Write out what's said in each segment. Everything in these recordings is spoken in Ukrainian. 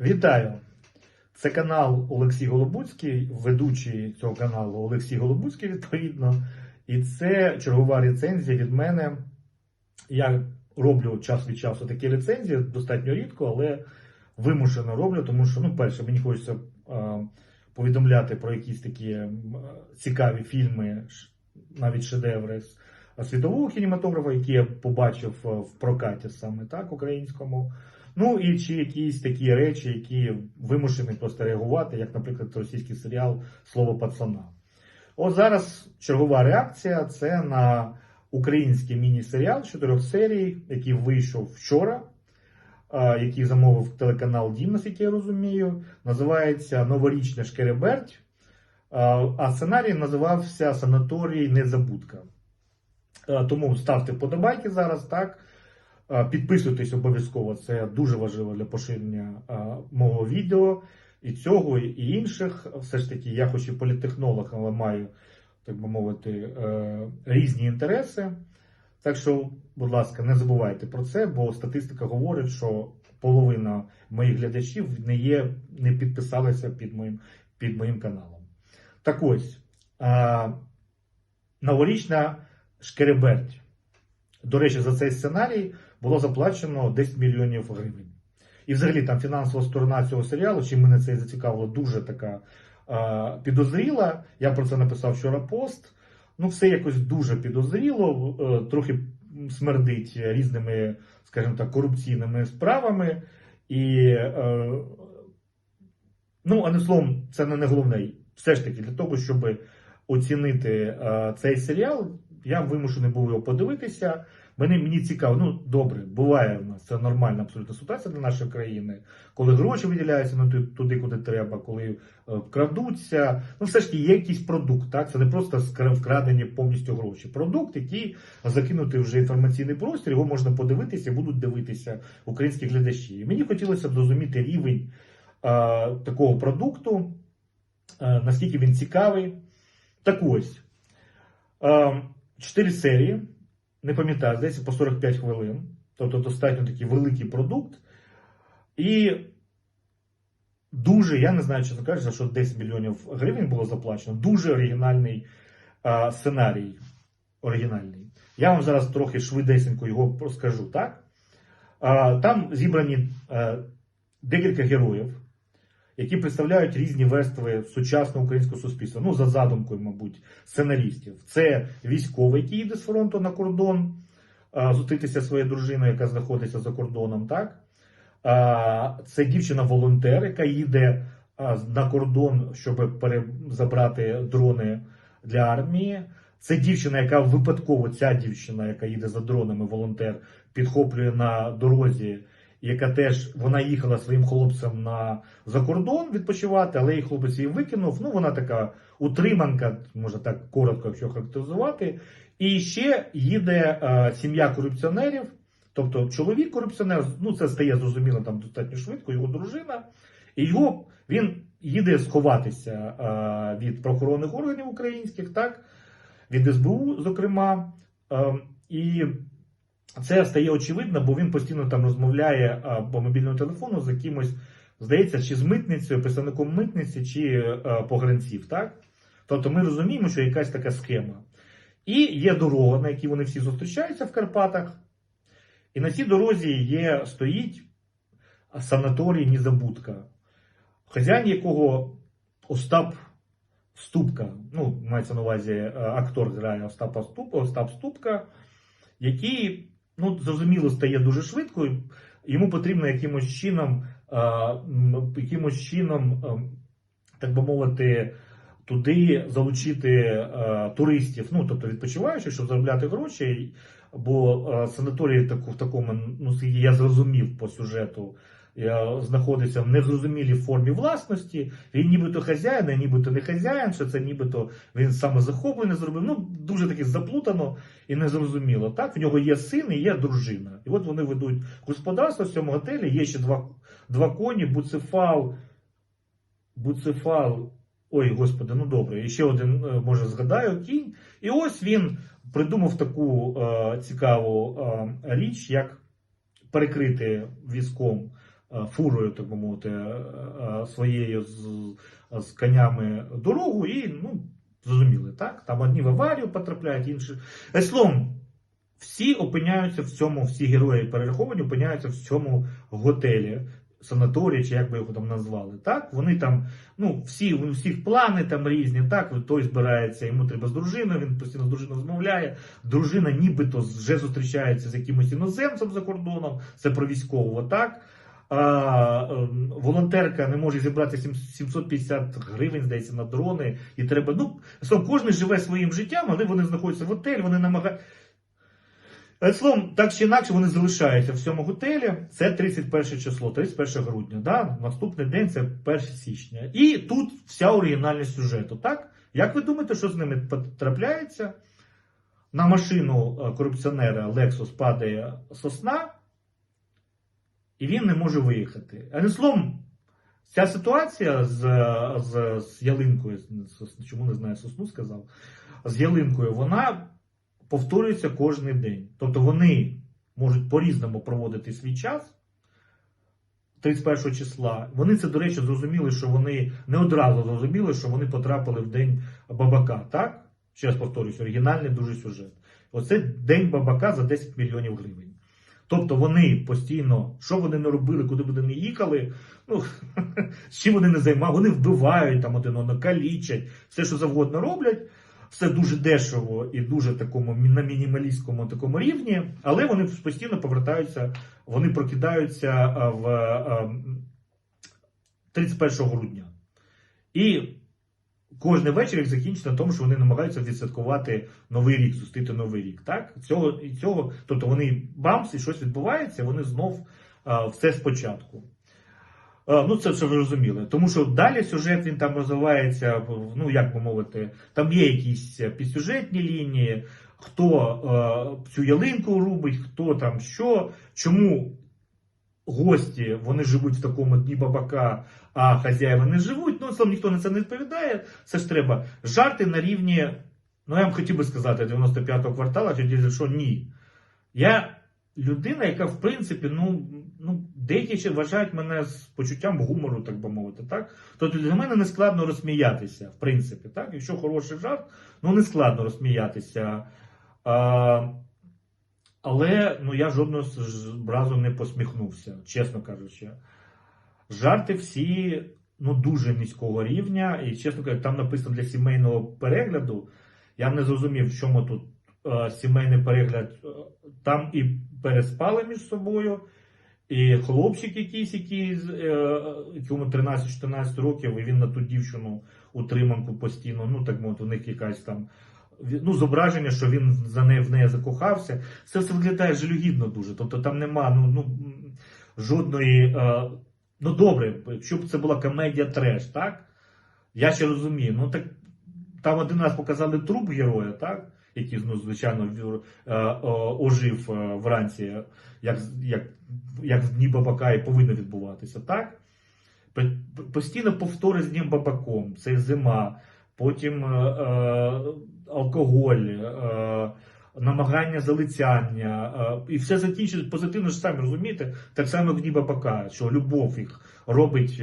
Вітаю! Це канал Олексій Голобуцький, ведучий цього каналу Олексій Голобуцький, відповідно. І це чергова рецензія від мене. Я роблю час від часу такі рецензії, достатньо рідко, але вимушено роблю, тому що, ну, перше, мені хочеться повідомляти про якісь такі цікаві фільми, навіть шедеври з світового кінематографа, які я побачив е, в прокаті саме так, українському. Ну і чи якісь такі речі, які вимушені просто реагувати, як, наприклад, російський серіал Слово пацана. От зараз чергова реакція це на український міні-серіал чотирьох серій, який вийшов вчора, який замовив телеканал Дім, наскільки я розумію. Називається Новорічна Шкереберть. А а сценарій називався Санаторій Незабудка. Тому ставте вподобайки зараз, так. Підписуйтесь обов'язково, це дуже важливо для поширення мого відео і цього, і інших. Все ж таки, я хоч і політтехнолог, але маю, так би мовити, е, різні інтереси. Так що, будь ласка, не забувайте про це, бо статистика говорить, що половина моїх глядачів не є, не підписалися під моїм, під моїм каналом. Так ось, новорічна шкереберть. До речі, за цей сценарій було заплачено 10 мільйонів гривень. І взагалі там фінансова сторона цього серіалу, чим мене це зацікавило, дуже така е, підозріла. Я про це написав вчора пост. Ну, все якось дуже підозріло, е, трохи смердить різними, скажімо так, корупційними справами. І, е, ну, а не словом, це не головне. Все ж таки, для того, щоб оцінити е, цей серіал, я вимушений був його подивитися. Мені, мені цікаво, ну добре, буває в нас це нормальна абсолютно ситуація для нашої країни, коли гроші виділяються ну, туди, куди треба, коли е, крадуться. Ну, все ж таки є якийсь продукт, так? Це не просто вкрадені повністю гроші. Продукт, який закинутий вже інформаційний простір, його можна подивитися, будуть дивитися українські глядачі. І мені хотілося б зрозуміти рівень е, такого продукту, е, наскільки він цікавий. Так ось. Е, Чотири серії, не пам'ятаю, здається, по 45 хвилин. Тобто достатньо такий великий продукт. І дуже, я не знаю, чесно кажучи, за що 10 мільйонів гривень було заплачено. Дуже оригінальний а, сценарій. Оригінальний. Я вам зараз трохи швидесенько його розкажу, так? А, там зібрані декілька героїв, які представляють різні верстви сучасного українського суспільства. Ну, за задумкою, мабуть, сценаристів. Це військовий, який їде з фронту на кордон, зустрітися своєю дружиною, яка знаходиться за кордоном, так? Це дівчина-волонтер, яка їде на кордон, щоб забрати дрони для армії. Це дівчина, яка випадково, ця дівчина, яка їде за дронами, волонтер, підхоплює на дорозі, яка теж вона їхала своїм хлопцем на за кордон відпочивати, але її хлопець її викинув. Ну, вона така утриманка, можна так коротко, якщо характеризувати. І ще їде е, сім'я корупціонерів, тобто чоловік корупціонер, ну це стає зрозуміло там достатньо швидко, його дружина, і його він їде сховатися е, від правоохоронних органів українських, так, від СБУ, зокрема. Е, і це стає очевидно, бо він постійно там розмовляє по мобільному телефону з якимось, здається, чи з митницею, представником митниці, чи погранців, так? Тобто ми розуміємо, що якась така схема. І є дорога, на якій вони всі зустрічаються в Карпатах. І на цій дорозі є, стоїть санаторій Незабудка, хазяїн якого Остап Ступка, ну, мається на увазі е, актор грає Остапа Ступа, Остап Ступка, який, ну, зрозуміло, стає дуже швидко. Йому потрібно якимось чином, а, якимось чином, ем, так би мовити, туди залучити е, туристів, ну тобто відпочиваючих, щоб заробляти гроші. Бо е, санаторій таку, в такому, ну я зрозумів по сюжету, е, знаходиться в незрозумілій формі власності. Він нібито хазяїн, а нібито не хазяїн, що це нібито він саме захоплений зробив. Ну дуже таки заплутано і незрозуміло. Так, в нього є син і є дружина. І от вони ведуть господарство в цьому готелі. Є ще два, два коні, буцефал, буцефал. Ой, господи, ну добре, і ще один, е, може, згадаю, кінь. І ось він придумав таку е, цікаву е, річ, як перекрити візком е, фурою, так би мовити, е, е, своєю з, з конями дорогу і, ну, зрозуміли, так? Там одні в аварію потрапляють, інші. Е, Словом, всі опиняються в цьому, всі герої перераховані, опиняються в цьому готелі, санаторії, чи як би його там назвали. Так? Вони там, ну, всі, у всіх плани там різні, так, той збирається, йому треба з дружиною, він постійно з дружиною розмовляє. Дружина нібито вже зустрічається з якимось іноземцем за кордоном, це про військового, так? А, ем, волонтерка не може зібрати 750 гривень, здається, на дрони, і треба. Ну, словом, кожен живе своїм життям, але вони знаходяться в готелі, вони намагаються. Е, Словом, так чи інакше, вони залишаються в цьому готелі. Це 31 число, 31 грудня. Да? Наступний день це 1 січня. І тут вся оригінальність сюжету. Так? Як ви думаєте, що з ними потрапляється? На машину е, корупціонера Lexus падає сосна, і він не може виїхати. Словом, ця ситуація з, з, з ялинкою, чому не знаю, сосну сказав, з ялинкою, вона повторюється кожен день. Тобто вони можуть по-різному проводити свій час. 31 числа. Вони це, до речі, зрозуміли, що вони не одразу зрозуміли, що вони потрапили в день бабака. Так? Ще раз повторюсь, оригінальний дуже сюжет. Оце день бабака за 10 мільйонів гривень. Тобто вони постійно, що вони не робили, куди вони не їхали, ну, з чим вони не займали, вони вбивають там один одного, калічать, все, що завгодно роблять. Все дуже дешево і дуже такому на мінімалістському такому рівні, але вони постійно повертаються, вони прокидаються в 31 грудня. І кожен вечір їх закінчиться на тому, що вони намагаються відсвяткувати новий рік, зустріти новий рік. Так? Цього, і цього, тобто вони бамс і щось відбувається, вони знов а, все спочатку. А, Ну, це ви розуміли. Тому що далі сюжет він там розвивається, ну як би мовити, там є якісь підсюжетні лінії, хто е, цю ялинку робить, хто там що, чому гості вони живуть в такому дні бабака, а хазяїва не живуть. Ну, сам ніхто на це не відповідає. Це ж треба жарти на рівні, ну я вам хотів би сказати, 95-го квартала, тоді що ні. Я людина, яка в принципі, ну, ну деякі ще вважають мене з почуттям гумору, так би мовити. так? Тобто для мене не складно розсміятися, в принципі. так? Якщо хороший жарт, ну не складно розсміятися. А, але ну, я жодного разу не посміхнувся, чесно кажучи. Жарти всі ну, дуже низького рівня, і, чесно кажучи, там написано для сімейного перегляду. Я не зрозумів, в чому тут е, сімейний перегляд. Е, Там і переспали між собою, і хлопчик якийсь, який, з- е, якому 13-14 років, і він на ту дівчину утриманку постійно, ну так мовити, у них якась там. Ну, зображення, що він за неї в неї закохався. Це все виглядає жалюгідно дуже. Тобто там нема ну, ну, жодної. Е, ну добре, якщо б це була комедія треш, так? Я ще розумію. Ну так там один раз показали труп героя, так? Який, ну, звичайно, е, ожив е, вранці, як, як, як в дні бабака і повинно відбуватися, так? Постійно повтори з днем бабаком, це зима, потім е, е, алкоголь, е, намагання залицяння, і все закінчується позитивно, ж самі розумієте, так само як в дні бабака, що любов їх робить,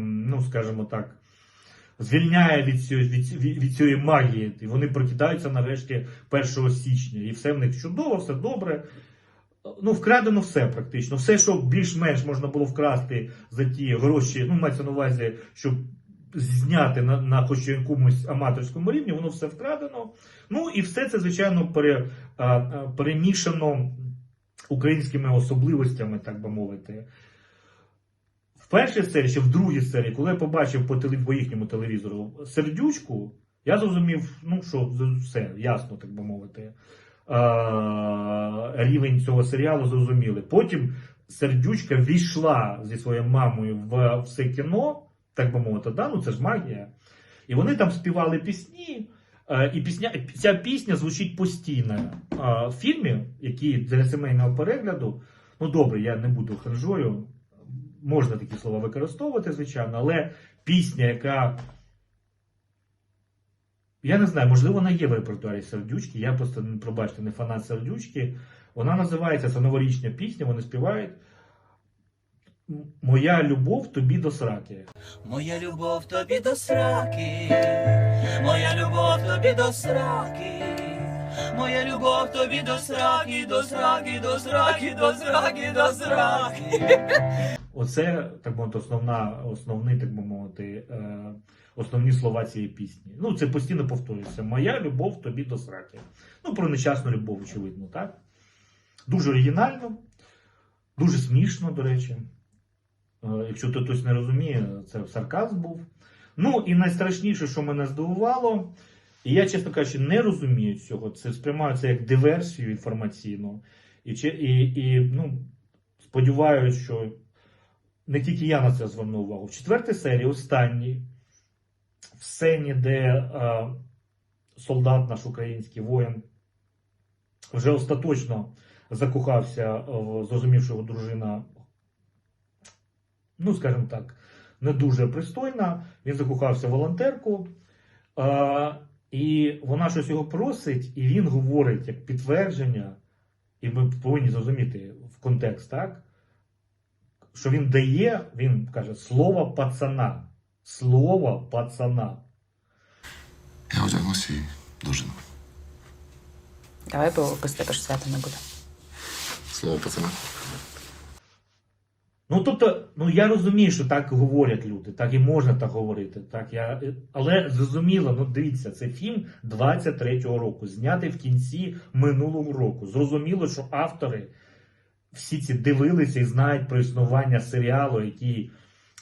ну скажімо так, звільняє від цієї, від, від цієї магії, і вони прокидаються нарешті 1 січня, і все в них чудово, все добре. Ну, вкрадено все практично. Все, що більш-менш можна було вкрасти за ті гроші, ну, мається на увазі, щоб зняти на, на хоч якомусь аматорському рівні, воно все вкрадено. Ну і все це, звичайно, пере, а, перемішано українськими особливостями, так би мовити. В першій серії, ще в другій серії, коли я побачив по, теле, по їхньому телевізору сердючку, я зрозумів, ну що все, ясно, так би мовити. А, рівень цього серіалу зрозуміли. Потім сердючка війшла зі своєю мамою в все кіно, так би мовити, да? ну це ж магія. І вони там співали пісні. Е, І пісня, ця пісня звучить постійно в фільмі, який для сімейного перегляду. Ну добре, я не буду ханжою. Можна такі слова використовувати, звичайно, але пісня, яка. Я не знаю, можливо, вона є в репертуарі сердючки. Я просто, пробачте, не фанат сердючки. Вона називається це новорічна пісня, вони співають. Моя любов тобі до сраки. Моя любов тобі до сраки, моя любов тобі до сраки, моя любов тобі до сраки, до сраки, до сраки, до сраки, до сраки. Оце так мовити, основна, основний, так би мовити, е, основні слова цієї пісні. Ну, це постійно повторюється. Моя любов тобі до сраки. Ну, про нещасну любов, очевидно, так? Дуже оригінально, дуже смішно, до речі. Е, Якщо хтось не розуміє, це сарказм був. Ну і найстрашніше, що мене здивувало, і я, чесно кажучи, не розумію цього. Це сприймаю це як диверсію інформаційну. І, і, і ну, сподіваюся, що не тільки я на це звернув увагу. В четвертій серії, останній, в сцені, де е, солдат наш український воїн вже остаточно закохався, зрозумів, що його дружина, ну, скажімо так, не дуже пристойна. Він закохався в волонтерку. Е, і вона щось його просить, і він говорить як підтвердження, і ми повинні зрозуміти в контекст, так? Що він дає, він каже слово пацана. Слово пацана. Я одягнусь і дожину. Давай, бо без тебе ж свята не буде. Слово пацана. Ну, тобто, ну я розумію, що так говорять люди, так і можна так говорити. Так, я, але зрозуміло, ну дивіться, це фільм 23-го року, знятий в кінці минулого року. Зрозуміло, що автори всі ці дивилися і знають про існування серіалу, які,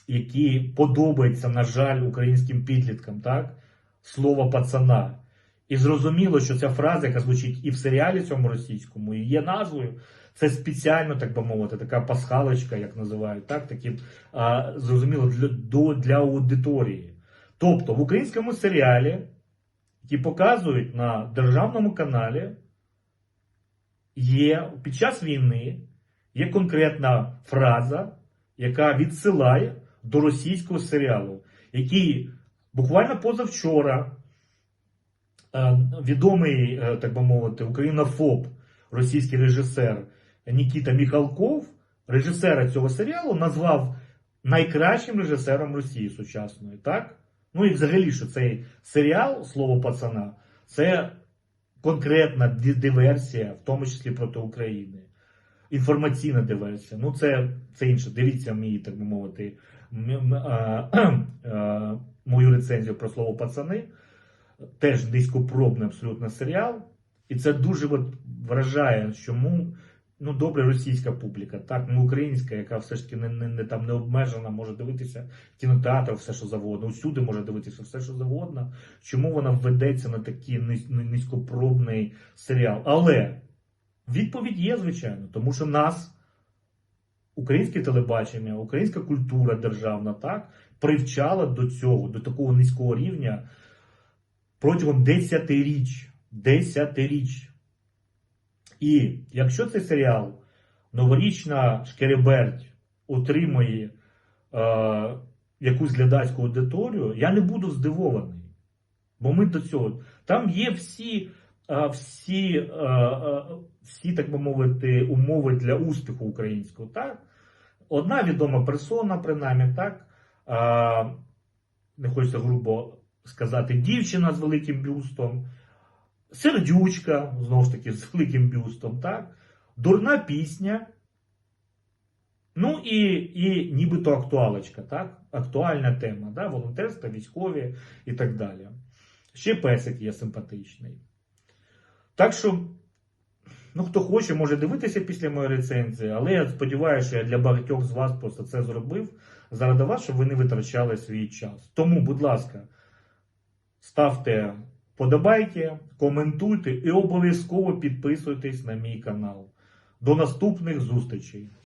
які подобаються, на жаль, українським підліткам, так? Слово пацана. І зрозуміло, що ця фраза, яка звучить і в серіалі цьому російському, і є назвою, це спеціально, так би мовити, така пасхалочка, як називають, так, такі, а, зрозуміло, для, до, для аудиторії. Тобто в українському серіалі, які показують на державному каналі, є під час війни є конкретна фраза, яка відсилає до російського серіалу, який буквально позавчора відомий, е, так би мовити, українофоб, російський режисер Нікіта Міхалков, режисера цього серіалу, назвав найкращим режисером Росії сучасної. Так? Ну і взагалі, що цей серіал Слово пацана це конкретна диверсія, в тому числі проти України. Інформаційна диверсія. Ну, це, це інше. Дивіться мій, так би мовити, а, мою рецензію про слово пацани. Теж низькопробний абсолютно серіал. І це дуже от вражає, чому ну, добре російська публіка, так, не українська, яка все ж таки не, не, не, там, не обмежена, може дивитися в кінотеатрах все, що завгодно, усюди може дивитися все, що завгодно. Чому вона введеться на такий низькопробний серіал? Але відповідь є, звичайно, тому що нас, українське телебачення, українська культура державна, так, привчала до цього, до такого низького рівня протягом десятиріч. Десятиріч. І якщо цей серіал новорічна шкереберть отримує е, якусь глядацьку аудиторію, я не буду здивований. Бо ми до цього. Там є всі, е, всі, е, е, всі, так би мовити, умови для успіху українського. Так? Одна відома персона, принаймні, так? Е, не хочеться грубо сказати, дівчина з великим бюстом, сердючка, знову ж таки, з великим бюстом, так? Дурна пісня. Ну і, і нібито актуалочка, так? Актуальна тема, да? волонтерство, військові і так далі. Ще песик є симпатичний. Так що, ну хто хоче, може дивитися після моєї рецензії, але я сподіваюся, що я для багатьох з вас просто це зробив заради вас, щоб ви не витрачали свій час. Тому, будь ласка, ставте подобайки, коментуйте і обов'язково підписуйтесь на мій канал. До наступних зустрічей!